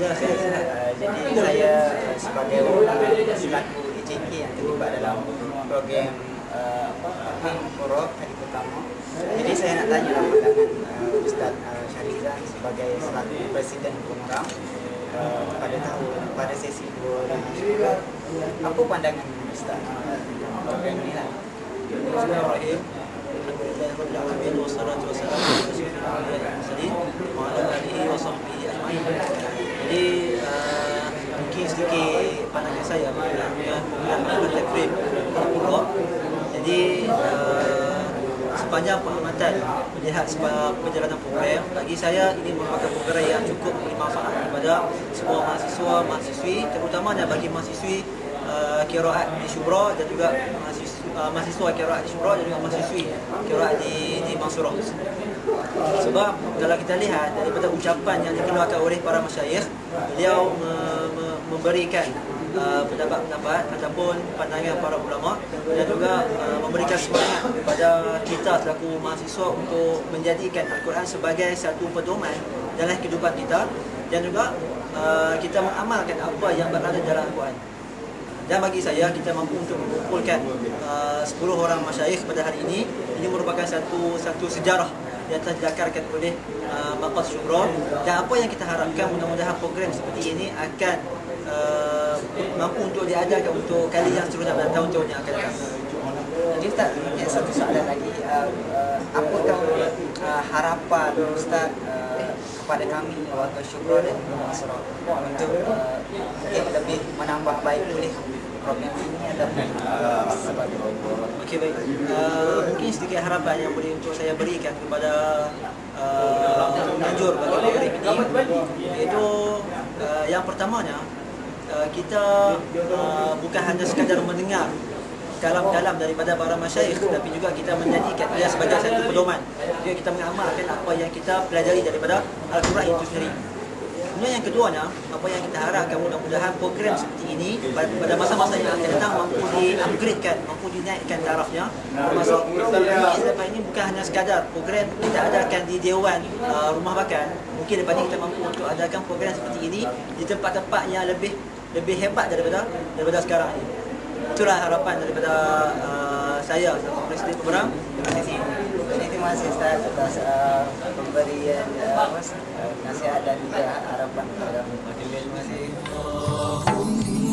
saya uh, sebagai uh, selaku EJK yang terlibat dalam program uh, apa Murah hari pertama. Jadi saya nak tanya lah pandangan uh, Ustaz uh, Syarizan sebagai selaku Presiden Pemerang uh, pada tahun pada sesi 2 apa pandangan Ustaz uh, tentang program ini lah? Bismillahirrahmanirrahim. Alhamdulillahirabbil wassalatu wassalamu sedikit pandangan saya mengenai program takrim Allah. Jadi uh, sepanjang pengamatan melihat sebab perjalanan program bagi saya ini merupakan program yang cukup memberi manfaat kepada semua mahasiswa mahasiswi terutamanya bagi mahasiswi uh, kiraat di Syubra dan juga mahasiswa, uh, mahasiswa kiraat di Syubra dan juga mahasiswi kiraat di di Mansurah. Sebab kalau kita lihat daripada ucapan yang dikeluarkan oleh para masyayikh, beliau me, me, memberikan uh, pendapat-pendapat ataupun pandangan para ulama dan juga uh, memberikan semangat kepada kita selaku mahasiswa untuk menjadikan Al-Quran sebagai satu pedoman dalam kehidupan kita dan juga uh, kita mengamalkan apa yang berada dalam Al-Quran. Dan bagi saya kita mampu untuk mengumpulkan uh, 10 orang masyayikh pada hari ini ini merupakan satu satu sejarah yang telah didakarkan oleh uh, Maqas Syukra dan apa yang kita harapkan mudah-mudahan program seperti ini akan uh, mampu untuk diadakan untuk kali yang seterusnya dan tahun-tahun yang akan datang. Jadi Ustaz, mungkin satu soalan lagi. Uh, uh, apakah uh, harapan Ustaz uh, kepada kami warga Syukra dan Masrah untuk uh, lebih menambah baik oleh program ini ataupun uh? Okey baik. Uh, mungkin sedikit harapan yang boleh untuk saya berikan kepada uh, penganjur bagi program ini iaitu uh, yang pertamanya uh, kita uh, bukan hanya sekadar mendengar kalam-kalam daripada para masyayikh tapi juga kita menjadikan ia sebagai satu pedoman. Juga kita mengamalkan apa yang kita pelajari daripada Al-Quran itu sendiri. Kemudian yang keduanya, apa yang kita harapkan mudah-mudahan program seperti ini pada masa-masa yang akan datang mampu di-upgradekan, mampu dinaikkan tarafnya. Termasuk mungkin ini bukan hanya sekadar program kita adakan di Dewan uh, Rumah Makan. Mungkin lepas ini kita mampu untuk adakan program seperti ini di tempat-tempat yang lebih lebih hebat daripada daripada sekarang ini. Itulah harapan daripada uh, saya Presiden Pemerang. Terima kasih terima kasih saya atas uh, pemberian uh, uh, nasihat dan juga harapan kepada Terima kasih.